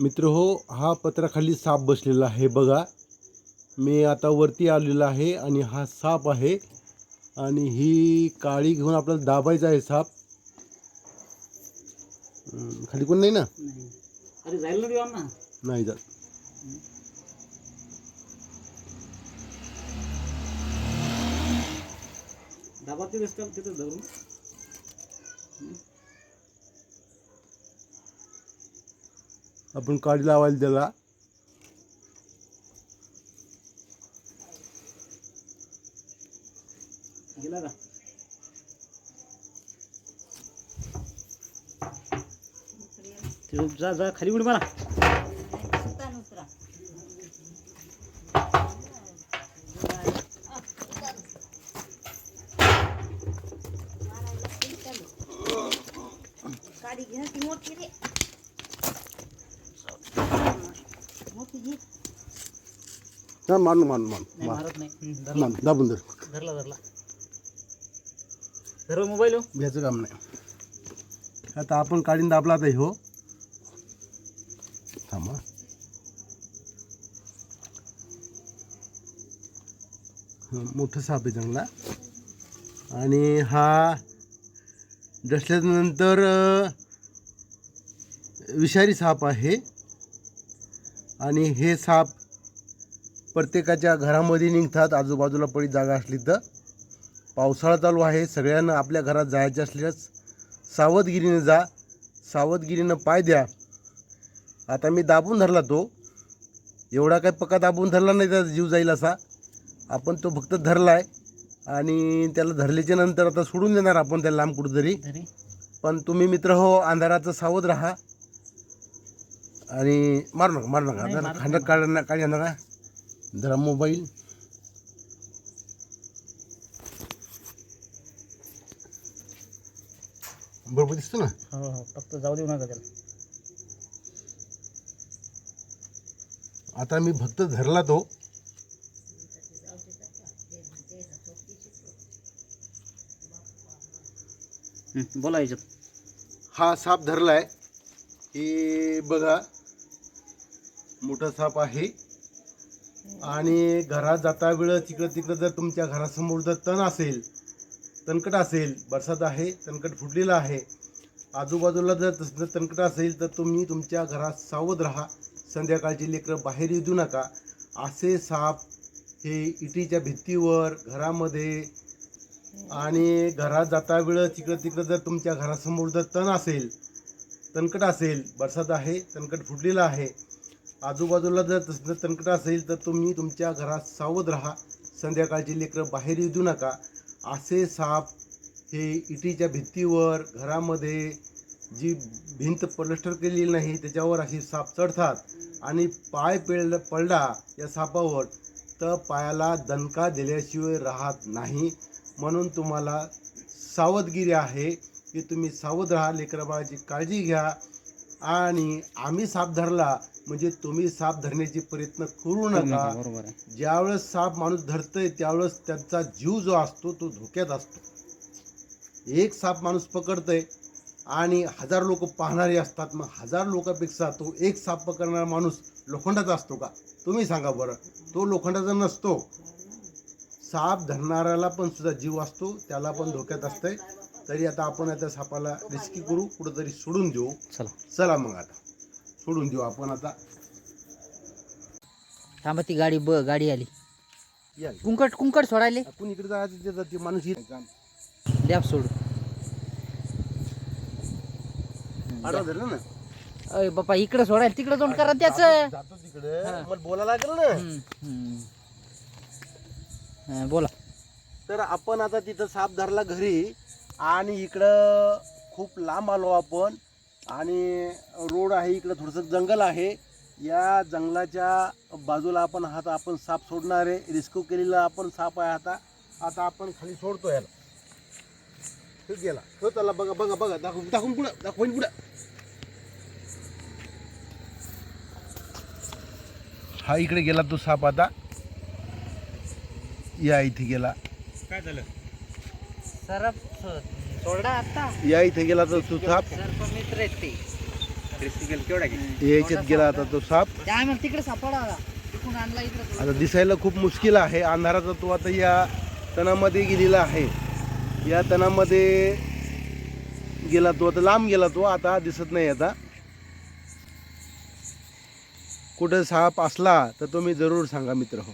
मित्र हो हा पत्राखाली साप बसलेला आहे बघा. मी आता वरती आलेलो आहे आणि हा साप आहे. आणि ही काळी घेऊन आपल्याला दाबायचा आहे साप. खाली कोण नाही ना? नाही. अरे जायला देवा ना नाही जात. दाबा तिथं धरून. आपण काळी लावायला त्याला गेला का? ते जा जा खाली उडी मला. गाडी घे ती मोठी रे मोठी घे हा मारून मारून मारून. नाही मार. मारत नाही. हम्म, धरला. मारून दाबून धर. धरला धरला. धर मोबाईल हो. घ्यायचं काम नाही. आता आपण काढीन दाबला आता हो. थांबा. मोठं साप आहे चांगला. आणि हा डसल्यानंतर अं, विषारी साप आहे. आणि हे साप प्रत्येकाच्या घरामध्ये निघतात. आजूबाजूला पडी जागा असली तर. पावसाळा चालू आहे. सगळ्यांना आपल्या घरात जायचे असल्यास सावधगिरीने जा. सावधगिरीनं पाय द्या. आता मी दाबून धरला तो. एवढा काही पक्का दाबून धरला नाही त्याचा जीव जाईल असा आपण तो फक्त धरला आहे आणि त्याला धरल्याच्या नंतर आता सोडून देणार आपण त्याला लांब कुठंतरी. तरी पण तुम्ही मित्र हो अंधाराचं सावध राहा. आणि मारू नका मारू नका. जरा मारत खांड नाही. काढ काढी नका जरा. मोबाईल. बरोबर दिसतो ना? हो हो फक्त जाऊ देऊ नका त्याला. आता मी फक्त धरला तो. बोला याच्यात. हा साप धरलाय. हे बघा. मोठा साप आहे. आणि घरात जाता वेळ तिकडं तिकडं जर तुमच्या घरासमोर जर तण असेल तणकट असेल बरसात आहे तणकट फुटलेला आहे आजूबाजूला जर तसं जर तणकट असेल तर तुम्ही तुमच्या घरात सावध राहा. संध्याकाळची लेकरं बाहेर येऊ नका. असे साप हे इटीच्या भिंतीवर घरामध्ये आणि घरात जाता वेळ तिकडं तिकडं जर तुमच्या घरासमोर जर तण असेल तणकट असेल बरसात आहे तणकट फुटलेला आहे आजूबाजूला जर तसं जर तणकट असेल तर तुम्ही तुमच्या घरात सावध राहा. संध्याकाळची लेकरं बाहेर येऊ नका. असे साप हे इटीच्या भिंतीवर घरामध्ये जी भिंत पलस्टर केलेली नाही त्याच्यावर अशी साप चढतात आणि पाय पेळ पडला या सापावर तर पायाला दणका दिल्याशिवाय राहत नाही. म्हणून तुम्हाला सावधगिरी आहे की तुम्ही सावध राहा. लेकराबाळाची काळजी घ्या. आणि आम्ही साप धरला म्हणजे तुम्ही साप धरण्याचे प्रयत्न करू नका. ज्यावेळेस साप माणूस धरतोय त्यावेळेस त्यांचा जीव जो असतो तो धोक्यात असतो. एक साप माणूस पकडतोय आणि हजार लोक पाहणारे असतात मग हजार लोकांपेक्षा तो एक साप पकडणारा माणूस लोखंडाचा असतो का? तुम्ही सांगा बरं. तो लोखंडाचा नसतो. साप धरणाऱ्याला पण सुद्धा जीव असतो त्याला पण धोक्यात असतंय. तरी आता आपण आता सापाला रिस्की करू कुठंतरी सोडून देऊ. चला. चला मग आता. सोडून देऊ आपण आता. थांबा ती गाडी ब गाडी आली. या. कुंकट कुंकट सोडायले. आपण इकडे जायचं ते माणूस द्या सोड आडवा धरलं ना. अय बापा इकडे सोडायला तिकडे जाऊन करा त्याच. जातो- तिकडे. मला बोलायला लागेल ना. बोला. तर आपण आता तिथं साप धरला घरी आणि इकडं खूप लांब आलो आपण. आणि रोड आहे इकडं थोडंसं जंगल आहे. या जंगलाच्या बाजूला आपण हात आपण साप सोडणार आहे. रिस्क्यू केलेला आपण साप आहे आता. आता आपण खाली सोडतो याला. तो गेला तो त्याला बघा बघा बघा. दाखवून दाखवून पुढं दाखवून पुढं. हा इकडे गेला तो साप आता. या इथे गेला. काय झालं? सरप सोडा आता. या इथे गेला तर तो साप आहेत ते. याच्यात गेला आता तो साप. काय मग तिकडे सापडा तिकडून आणला इकडे आता दिसायला खूप मुश्किल आहे. अंधाराचा तो आता या तणामध्ये गेलेला आहे. या तणामध्ये गेला तो आता लांब गेला तो. आता दिसत नाही आता. कुठं साप असला तर तुम्ही जरूर सांगा मित्र हो.